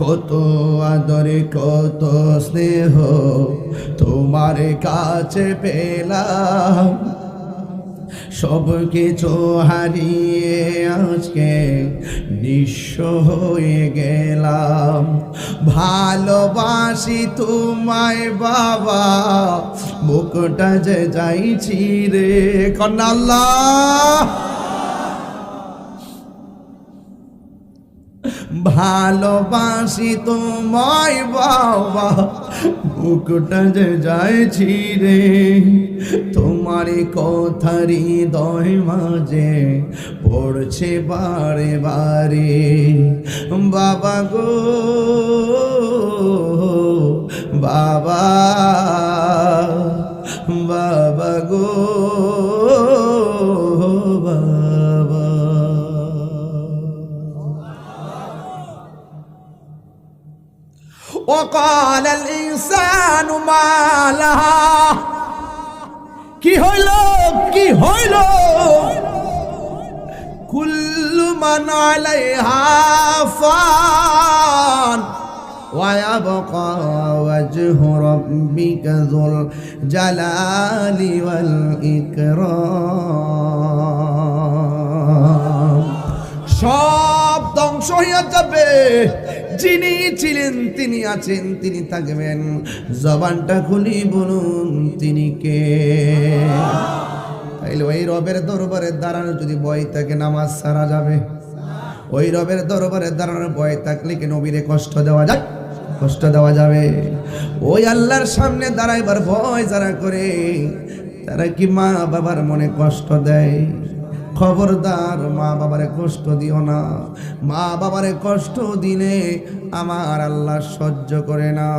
কত আদরে, কত স্নেহ তোমার কাছে পেলাম। সব কিছু হারিয়ে আজকে নিঃস্ব হয়ে গেলাম। ভালোবাসি তোমায় বাবা, মুখটা যে যাইছি রে কন্যাল্লাহ ভালোবাসি তোমায় বাবা, বুকটা যে যাইছি রে তোমার কথারি দয় মাঝে পড়ছে বারে বারে। বাবা গো, বাবা বাবা গো। وقال الإنسان ما لها কি হইল কি হইল কুল্লু মান আলাইহা ফান ويبقى وجه ربك ذو الجلال والإكرام সব ধ্বংস হইয়া যাবে যিনি ছিলেন, তিনি আছেন, তিনি থাকবেন। জবানটা খুলি বলুন, তিনি কে? তাইলে ওই রবের দরবারে দাঁড়ানো যদি ভয় থাকে, নামাজ সারা যাবে। ওই রবের দরবারে দাঁড়ানোর ভয় থাকলে কি নবীরে কষ্ট দেওয়া যায়? কষ্ট দেওয়া যাবে। ওই আল্লাহর সামনে দাঁড়াইবার ভয় যারা করে, তারা কি মা বাবার মনে কষ্ট দেয়? খবরদার, মা বাবারে কষ্ট দিও না। মা বাবারে কষ্ট দিলে আমার আল্লাহ সহ্য করে না।